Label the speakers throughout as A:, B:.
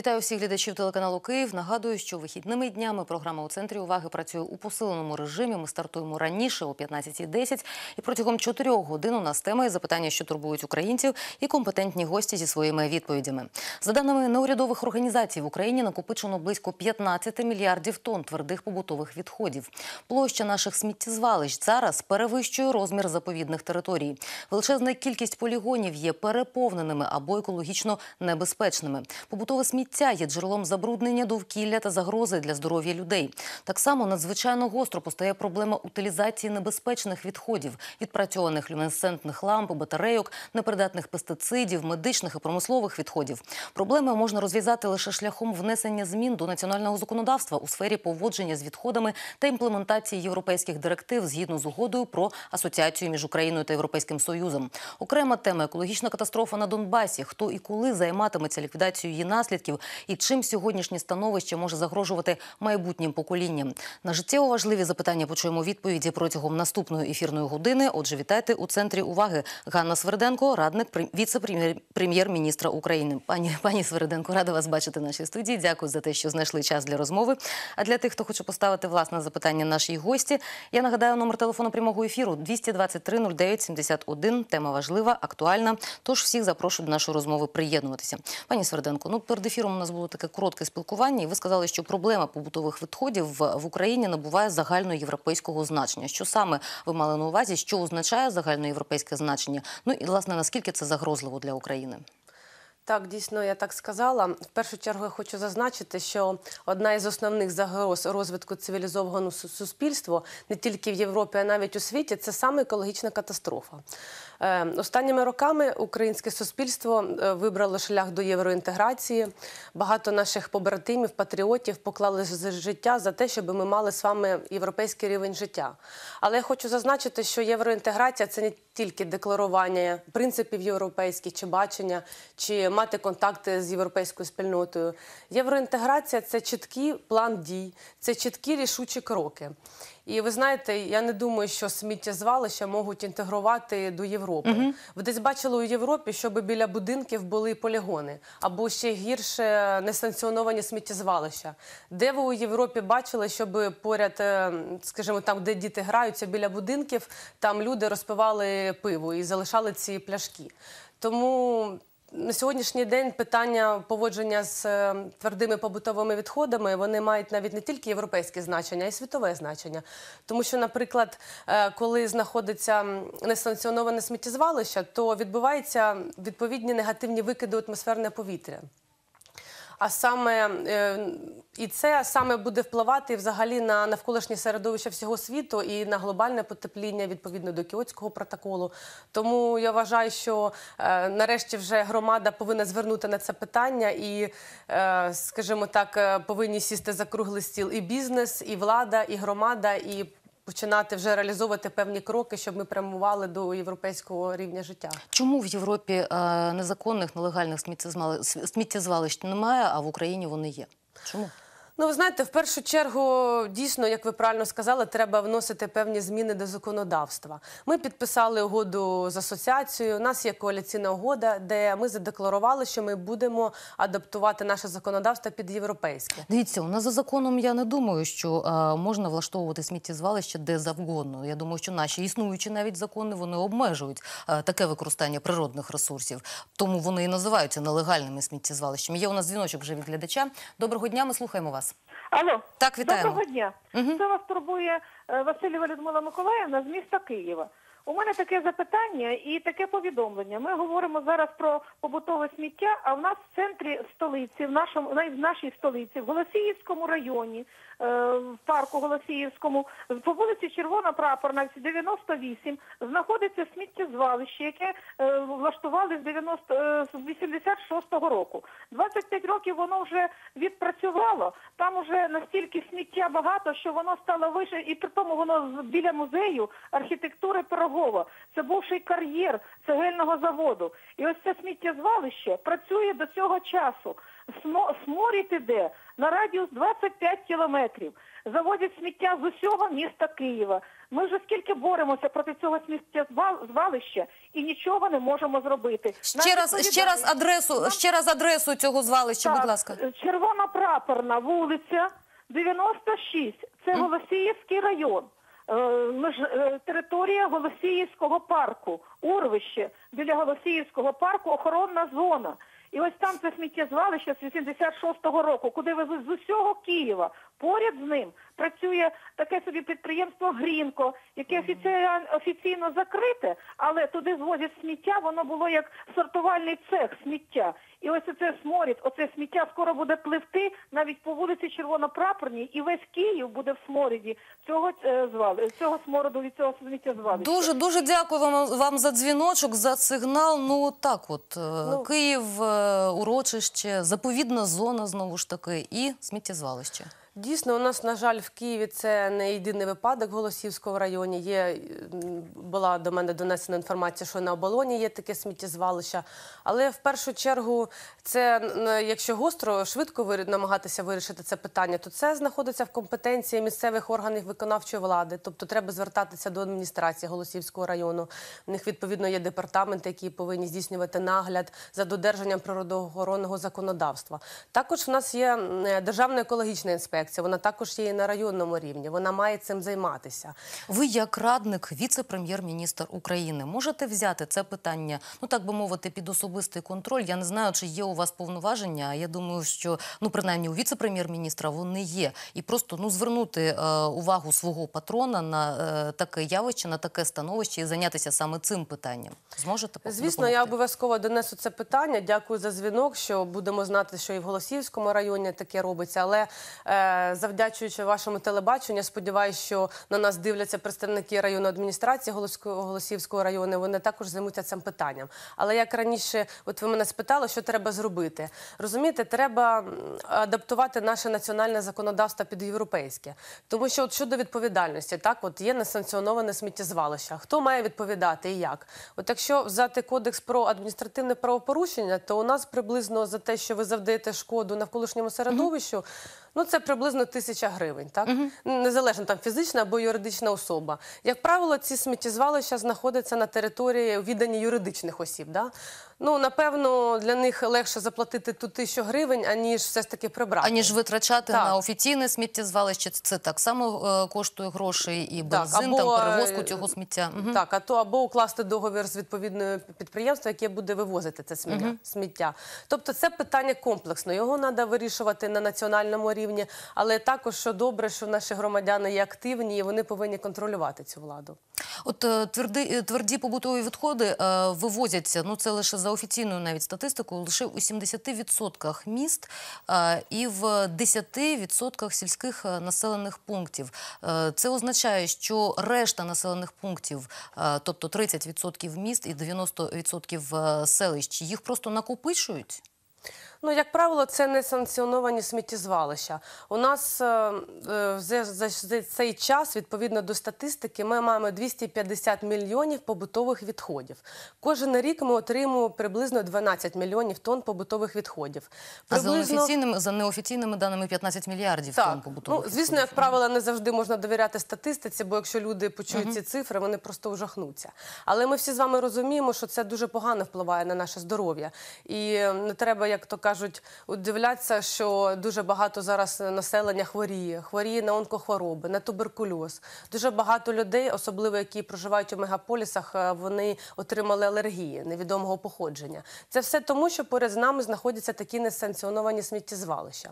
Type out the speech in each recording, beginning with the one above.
A: Вітаю всіх глядачів телеканалу Київ. Нагадую, що вихідними днями програма у центрі уваги працює у посиленому режимі. Ми стартуємо раніше о 15.10. І протягом 4 годин у нас теми і запитання, що турбують українців, і компетентні гості зі своїми відповідями. За даними неурядових організацій, в Україні накопичено близько 15 мільярдів тонн твердих побутових відходів. Площа наших сміттєзвалищ зараз перевищує розмір заповідних територій. Величезна кількість полігонів є переповненими або екологічно небезпечними. Побутове сміття є джерелом забруднення довкілля та загрози для здоров'я людей. Так само надзвичайно гостро постає проблема утилізації небезпечних відходів, відпрацьованих люмінесцентних ламп, батарейок, непридатних пестицидів, медичних і промислових відходів. Проблеми можна розв'язати лише шляхом внесення змін до національного законодавства у сфері поводження з відходами та імплементації європейських директив згідно з угодою про асоціацію між Україною та Європейським Союзом. Окрема тема екологічна катастрофа на Донбасі. Хто і коли займатиметься ліквідацією її наслідків і чим сьогоднішнє становище може загрожувати майбутнім поколінням. На життєво важливі запитання почуємо відповіді протягом наступної ефірної години. Отже, вітайте у центрі уваги Ганна Сверденко, радник віце-прем'єр-міністра України. Пані пані Сверденко, рада вас бачити в нашій студії. Дякую за те, що знайшли час для розмови. А для тих, хто хоче поставити власне запитання нашій гості, я нагадаю номер телефону прямого ефіру 223 09 71. Тема важлива, актуальна. Тож всіх запрошую до нашої розмови приєднуватися. Пані Сверденко, ну перед ефіром у нас було таке коротке спілкування, і ви сказали, що проблема побутових відходів в, Україні набуває загальноєвропейського значення. Що саме ви мали на увазі, що означає загальноєвропейське значення? Ну і власне наскільки це загрозливо для України?
B: Так, дійсно, я так сказала. В першу чергу я хочу зазначити, що одна із основних загроз розвитку цивілізованого суспільства не тільки в Європі, а навіть у світі це саме екологічна катастрофа. Е, останніми роками українське суспільство е, вибрало шлях до євроінтеграції. Багато наших побратимів, патріотів поклали життя за те, щоб ми мали з вами європейський рівень життя. Але я хочу зазначити, що євроінтеграція це не тільки декларування принципів європейських чи бачення, чи мати контакти з європейською спільнотою. Євроінтеграція це чіткий план дій, це чіткі рішучі кроки. І ви знаєте, я не думаю, що сміттєзвалища можуть інтегрувати до Європи. Uh Ви десь бачили у Європі, щоб біля будинків були полігони або ще гірше несанкціоновані сміттєзвалища. Де ви у Європі бачили, щоб поряд, е, скажімо, там, де діти граються біля будинків, там люди розпивали пиво і залишали ці пляшки. Тому на сьогоднішній день питання поводження з е, твердими побутовими відходами вони мають навіть не тільки європейське значення, а й світове значення. Тому що, наприклад, е, коли знаходиться несанкціоноване сміттєзвалище, то відбуваються відповідні негативні викиди атмосферне повітря. А саме е, і це саме буде впливати взагалі на навколишнє середовище всього світу і на глобальне потепління відповідно до Кіотського протоколу. Тому я вважаю, що е, нарешті вже громада повинна звернути на це питання і, е, скажімо так, повинні сісти за круглий стіл і бізнес, і влада, і громада, і починати вже реалізовувати певні кроки, щоб ми прямували до європейського рівня життя.
A: Чому в Європі е, незаконних нелегальних сміттєзвалищ немає, а в Україні вони є? Чому?
B: Ну, ви знаєте, в першу чергу, дійсно, як ви правильно сказали, треба вносити певні зміни до законодавства. Ми підписали угоду з асоціацією. У нас є коаліційна угода, де ми задекларували, що ми будемо адаптувати наше законодавство під європейське.
A: Дивіться, у нас за законом я не думаю, що а, можна влаштовувати сміттєзвалище де завгодно. Я думаю, що наші існуючі навіть закони вони обмежують а, таке використання природних ресурсів, тому вони і називаються нелегальними сміттєзвалищами. Є у нас дзвіночок вже від глядача. Доброго дня, ми слухаємо вас.
C: Алло,
A: так, вітаємо.
C: доброго дня. Угу. Це вас турбує Васильєва Людмила Миколаївна з міста Києва. У мене таке запитання і таке повідомлення. Ми говоримо зараз про побутове сміття, а в нас в центрі столиці, в нашому в нашій столиці, в Голосіївському районі, в парку Голосіївському, по вулиці Червона Прапорна, 98, знаходиться сміттєзвалище, яке влаштували з 90, з 86-го року. 25 років воно вже відпрацювало. Там вже настільки сміття багато, що воно стало вище, і при тому воно біля музею архітектури Пирогова. Це бувший кар'єр цегельного заводу. І ось це сміттєзвалище працює до цього часу. Сморід іде на радіус 25 кілометрів. Заводять сміття з усього міста Києва. Ми вже скільки боремося проти цього сміттєзвалища і нічого не можемо зробити.
A: Ще
C: Нам
A: раз, ще раз адресу, ще раз адресу цього звалища, будь ласка.
C: Червона прапорна вулиця 96. Це Голосіївський район. Е, е, Територія Голосіївського парку, урвище біля Голосіївського парку, охоронна зона. І ось там це сміттєзвалище з 86-го року, куди везуть з усього Києва. Поряд з ним працює таке собі підприємство Грінко, яке офіційно, закрите, але туди звозять сміття, воно було як сортувальний цех сміття. І ось оце сморід, оце сміття скоро буде пливти навіть по вулиці Червонопрапорній, і весь Київ буде в сморіді цього е, звали, цього смороду від цього сміттєзвалища.
A: Дуже дуже дякую вам, вам за дзвіночок, за сигнал. Ну так, от е,
B: Ну.
A: Київ, е, урочище, заповідна зона знову ж таки, і сміттєзвалище.
B: Дійсно, у нас, на жаль, в Києві це не єдиний випадок в Голосіївському районі. Є, була до мене донесена інформація, що на оболоні є таке сміттєзвалище. Але в першу чергу, це якщо гостро, швидко намагатися вирішити це питання, то це знаходиться в компетенції місцевих органів виконавчої влади. Тобто треба звертатися до адміністрації Голосіївського району. У них відповідно є департаменти, які повинні здійснювати нагляд за додержанням природоохоронного законодавства. Також в нас є державна екологічна інспекція. Вона також є і на районному рівні. Вона має цим займатися.
A: Ви, як радник, віце-прем'єр-міністр України, можете взяти це питання, ну так би мовити, під особистий контроль. Я не знаю, чи є у вас повноваження. Я думаю, що ну принаймні у віце-прем'єр-міністра вони є, і просто ну звернути е, увагу свого патрона на е, таке явище, на таке становище і зайнятися саме цим питанням. Зможете
B: Звісно, я обов'язково донесу це питання. Дякую за дзвінок. Що будемо знати, що і в Голосіївському районі таке робиться. Але е, завдячуючи вашому телебаченню, я сподіваюся, що на нас дивляться представники районної адміністрації Голосіївського району. Вони також займуться цим питанням. Але як раніше, от ви мене спитали, що треба зробити. Розумієте, треба адаптувати наше національне законодавство під європейське, тому що от щодо відповідальності, так от є несанкціоноване сміттєзвалище. Хто має відповідати і як? От якщо взяти кодекс про адміністративне правопорушення, то у нас приблизно за те, що ви завдаєте шкоду навколишньому середовищу. Ну, це приблизно тисяча гривень, так незалежно там фізична або юридична особа. Як правило, ці сміттєзвалища знаходяться на території віддані юридичних осіб. Да? Ну напевно, для них легше заплатити ту тисячу гривень, аніж все ж таки прибрати.
A: Аніж витрачати
B: Так.
A: на офіційне сміттєзвалище, це так само е, коштує грошей і
B: Так, або,
A: там перевозку
B: е,
A: цього сміття. Мгм.
B: Так, а то або укласти договір з відповідною підприємством, яке буде вивозити це сміття. сміття. Тобто це питання комплексно. Його треба вирішувати на національному рівні, але також що добре, що наші громадяни є активні і вони повинні контролювати цю владу.
A: От е, тверди, е, тверді побутові відходи е, вивозяться, ну це лише за офіційною навіть статистикою, лише у 70% міст і в 10% сільських населених пунктів. Це означає, що решта населених пунктів, тобто 30% міст і 90% селищ, їх просто накопичують.
B: Ну, як правило, це не санкціоновані сміттєзвалища. У нас е, е, за, за, за цей час, відповідно до статистики, ми маємо 250 мільйонів побутових відходів. Кожен рік ми отримуємо приблизно 12 мільйонів тонн побутових відходів.
A: А за неофіційними, за неофіційними даними 15 мільярдів тонн побутових
B: ну, звісно,
A: відходів.
B: як правило, не завжди можна довіряти статистиці, бо якщо люди почують ці цифри, вони просто вжахнуться. Але ми всі з вами розуміємо, що це дуже погано впливає на наше здоров'я. І не треба, як то кажуть, удивлятися, що дуже багато зараз населення хворіє, хворіє на онкохвороби, на туберкульоз. Дуже багато людей, особливо які проживають у мегаполісах, е, вони отримали алергії невідомого походження. Це все тому, що поряд з нами знаходяться такі несанкціоновані сміттєзвалища.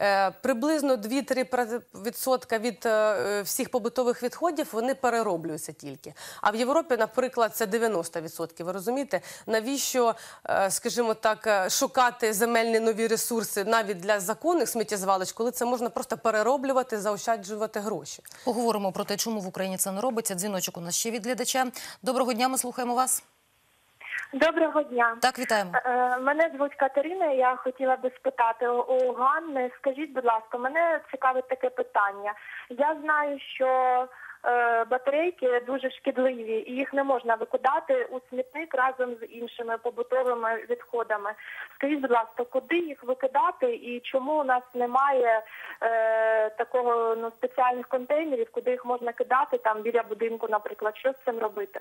B: Е, приблизно 2-3% від е, е, всіх побутових відходів вони перероблюються тільки. А в Європі, наприклад, це 90%. Ви розумієте, навіщо, е, скажімо так, е, шукати земельні нові ресурси навіть для законних сміттєзвалищ, коли це можна просто перероблювати, заощаджувати гроші?
A: Поговоримо про те, чому в Україні це не робиться. Дзвіночок у нас ще від глядача. Доброго дня, ми слухаємо вас.
C: Доброго дня.
A: Так, вітаємо.
C: Е, Мене звуть Катерина. Я хотіла би спитати у- Ганни. Скажіть, будь ласка, мене цікавить таке питання. Я знаю, що батарейки дуже шкідливі, і їх не можна викидати у смітник разом з іншими побутовими відходами. Скажіть, будь ласка, куди їх викидати і чому у нас немає е, такого ну, спеціальних контейнерів, куди їх можна кидати там біля будинку, наприклад, що з цим робити?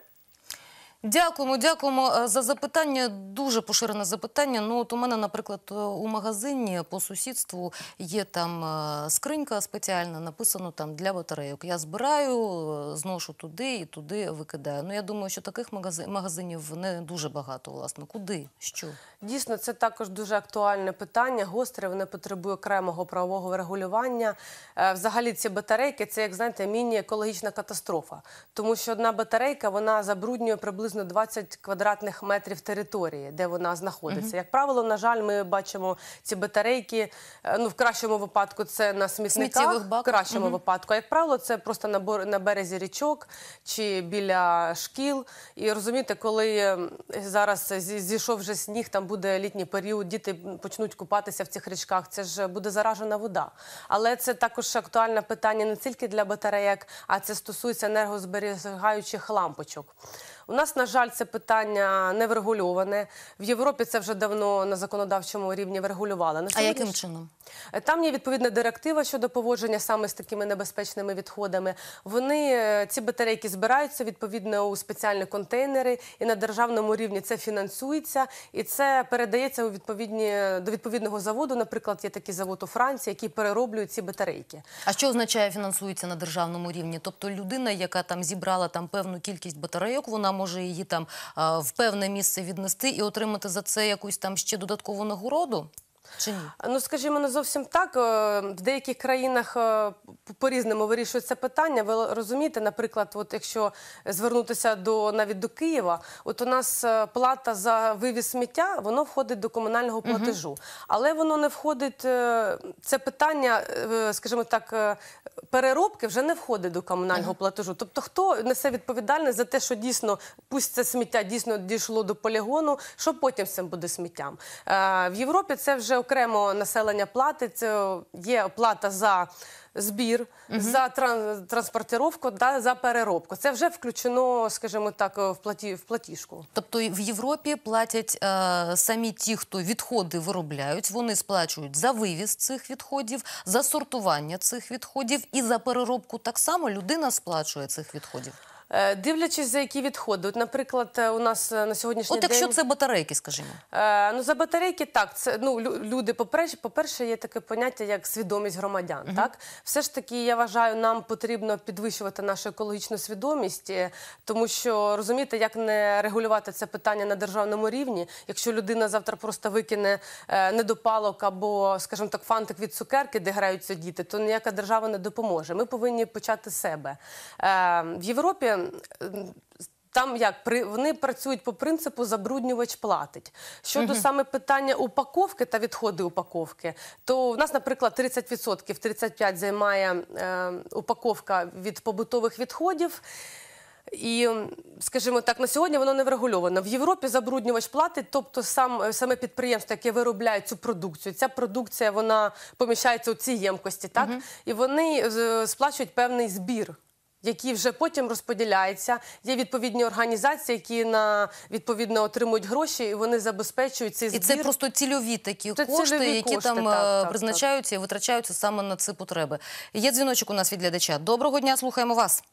A: Дякуємо, дякуємо е, за запитання. Дуже поширене запитання. Ну, от у мене, наприклад, е, у магазині по сусідству є там е, скринька спеціальна, написано там для батарейок. Я збираю, зношу туди і туди викидаю. Ну, я думаю, що таких магазинів не дуже багато, власне. Куди? Що?
B: Дійсно, це також дуже актуальне питання. Гостре, воно потребує окремого правового врегулювання. Е, Взагалі, ці батарейки це як знаєте, міні-екологічна катастрофа, тому що одна батарейка вона забруднює приблизно 20 квадратних метрів території, де вона знаходиться. Як правило, на жаль, ми бачимо ці батарейки. е, Ну, в кращому випадку це на смітниках, в кращому випадку. А як правило, це просто на на березі річок чи біля шкіл. І розумієте, коли ем, зараз зійшов вже сніг, там буде літній період, діти почнуть купатися в цих річках. Це ж буде заражена вода. Але це також актуальне питання не тільки для батарейок, а це стосується енергозберігаючих лампочок. У нас, на жаль, це питання не врегульоване. В Європі це вже давно на законодавчому рівні врегулювали. На
A: А яким чином?
B: Е, Там є відповідна директива щодо поводження саме з такими небезпечними відходами. Вони е, ці батарейки збираються відповідно у спеціальні контейнери, і на державному рівні це фінансується, і це передається у відповідні до відповідного заводу. Наприклад, є такий завод у Франції, який перероблює ці батарейки.
A: А що означає фінансується на державному рівні? Тобто людина, яка там зібрала там певну кількість батарейок, вона може її там в певне місце віднести і отримати за це якусь там ще додаткову нагороду? Чи ні?
B: Ну, скажімо, не зовсім так. Е, В деяких країнах е, по-різному вирішують це питання. Ви розумієте, наприклад, от якщо звернутися до навіть до Києва, от у нас е, плата за вивіз сміття, воно входить до комунального платежу, але воно не входить. Це питання, скажімо так, переробки вже не входить до комунального платежу. Тобто, хто несе відповідальність за те, що дійсно пусть це сміття дійсно дійшло до полігону, що потім з цим буде сміттям? В Європі це вже окремо населення платить. Є плата за збір, за тран- транспортировку, да, за переробку. Це вже включено, скажімо так, в платі в платіжку.
A: Тобто в Європі платять е, самі ті, хто відходи виробляють, вони сплачують за вивіз цих відходів, за сортування цих відходів і за переробку так само людина сплачує цих відходів.
B: Е, Дивлячись, за які відходи. От, наприклад, е, у нас е, на сьогоднішній
A: От
B: день...
A: якщо це батарейки, скажімо.
B: Е, ну, за батарейки так. Це ну лю- люди, по-перше, є таке поняття як свідомість громадян. Так, все ж таки, я вважаю, нам потрібно підвищувати нашу екологічну свідомість, тому що розумієте, як не регулювати це питання на державному рівні, якщо людина завтра просто викине недопалок або, скажімо так, фантик від цукерки, де граються діти, то ніяка держава не допоможе. Ми повинні почати з себе. Е, в Європі. Там як при вони працюють по принципу забруднювач платить. Щодо саме питання упаковки та відходи упаковки, то в нас, наприклад, 30%, 35% займає е, упаковка від побутових відходів. І, скажімо так, на сьогодні воно не врегульовано. В Європі забруднювач платить, тобто сам, саме підприємство, яке виробляє цю продукцію. Ця продукція вона поміщається у ці ємкості, так? І вони е, сплачують певний збір. Який вже потім розподіляються. Є відповідні організації, які на відповідно отримують гроші, і вони забезпечують цей
A: І це просто цільові такі
B: Це
A: кошти,
B: цільові
A: які
B: кошти,
A: там
B: так,
A: е,
B: так,
A: призначаються і витрачаються саме на ці потреби. Є дзвіночок у нас від глядача. Доброго дня, слухаємо вас.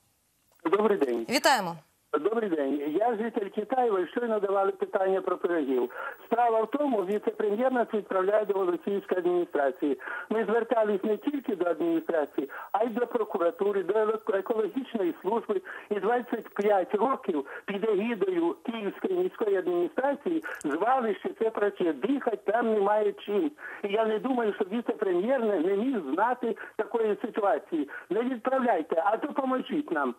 D: Добрий день.
A: Вітаємо.
D: Добрий день. Я житель Китаєва і щойно давали питання про пирогів. Справа в тому, віце-прем'єр нас відправляє до Голосіївської адміністрації. Ми звертались не тільки до адміністрації, а й до прокуратури, до еко- екологічної служби. І 25 років під егідою Київської міської адміністрації звалище це працює. Дихати там немає чим. І я не думаю, що віце-прем'єр не міг знати такої ситуації. Не відправляйте, а допоможіть нам.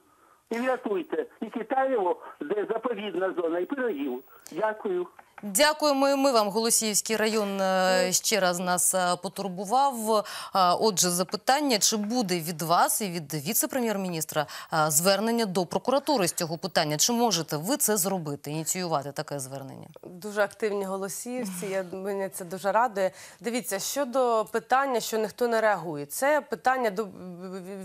D: І врятуйте і Китаєво, де заповідна зона, і пирогів. Дякую.
A: Дякуємо і ми вам. Голосіївський район е, ще раз нас е, потурбував. Е, Отже, запитання, чи буде від вас і від віце-прем'єр-міністра звернення до прокуратури з цього питання? Чи можете ви це зробити, ініціювати таке звернення?
B: Дуже активні голосівці. Я мене це дуже радує. Дивіться, щодо питання, що ніхто не реагує, це питання до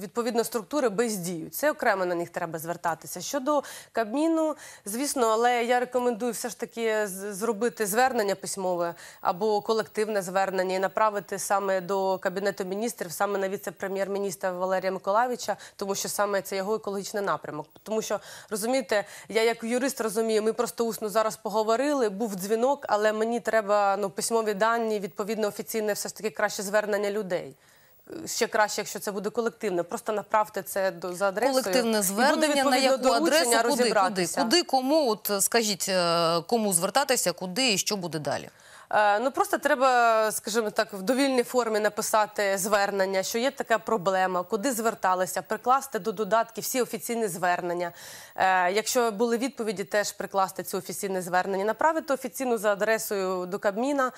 B: відповідно структури бездію. Це окремо на них треба звертатися. Щодо Кабміну, звісно, але я рекомендую все ж таки зробити. Зробити звернення письмове або колективне звернення і направити саме до кабінету міністрів, саме на віце-прем'єр-міністра Валерія Миколайовича, тому що саме це його екологічний напрямок. Тому що розумієте, я як юрист розумію, ми просто усно зараз поговорили. Був дзвінок, але мені треба ну письмові дані, відповідно офіційне, все ж таки краще звернення людей. Ще краще, якщо це буде колективне. Просто направте це до за адресою.
A: Колективне звернення на яку адресу, куди, куди, куди, кому, от скажіть, е, кому звертатися, куди і що буде далі?
B: Е, Ну просто треба, скажімо так, в довільній формі написати звернення, що є така проблема, куди зверталися, прикласти до додатків всі офіційні звернення. Е, Якщо були відповіді, теж прикласти ці офіційні звернення, направити офіційну за адресою до Кабміна.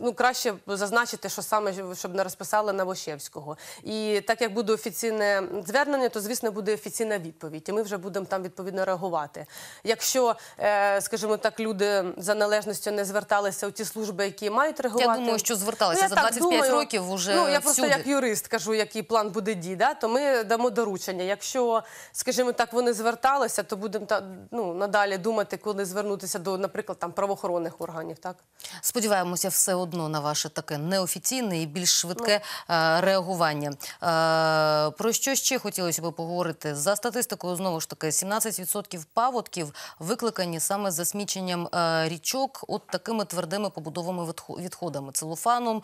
B: Ну краще зазначити, що саме щоб не розписали Новошевського. І так як буде офіційне звернення, то звісно буде офіційна відповідь, і ми вже будемо там відповідно реагувати. Якщо, е, скажімо так, люди за належністю не зверталися у ті служби, які мають реагувати.
A: Я думаю, що зверталися
B: Ну,
A: за
B: так
A: 25
B: думаю.
A: років уже
B: Ну я просто
A: всюди.
B: як юрист кажу, який план буде дій, да? то ми дамо доручення. Якщо, скажімо так, вони зверталися, то будемо ну надалі думати, коли звернутися до, наприклад, там правоохоронних органів. Так
A: Сподіваємося все одно на ваше таке неофіційне і більш швидке
B: Ну.
A: е, реагування. Е, про що ще хотілося б поговорити? За статистикою, знову ж таки, 17% паводків викликані саме засміченням е, річок от такими твердими побудовими відхо- відходами, целофаном,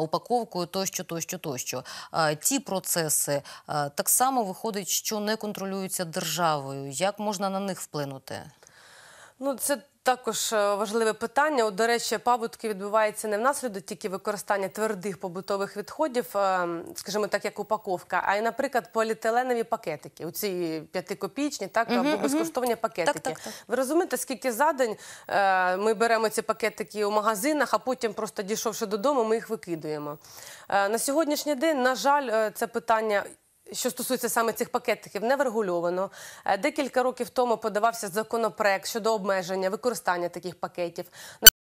A: упаковкою тощо, тощо, тощо. Ті процеси так само виходить, що не контролюються державою. Як можна на них вплинути?
B: Ну це. Також е, важливе питання. От, до речі, паводки відбуваються не внаслідок тільки використання твердих побутових відходів, е, скажімо так, як упаковка, а й, наприклад, поліетиленові пакетики. Оці п'ятикопічні, так або безкоштовні пакетики.
A: Так, так, так.
B: Ви розумієте, скільки за день е, ми беремо ці пакетики у магазинах, а потім, просто дійшовши додому, ми їх викидуємо. На сьогоднішній день, на жаль, це питання. Що стосується саме цих пакетиків, не врегульовано. Е, Декілька років тому подавався законопроект щодо обмеження використання таких пакетів.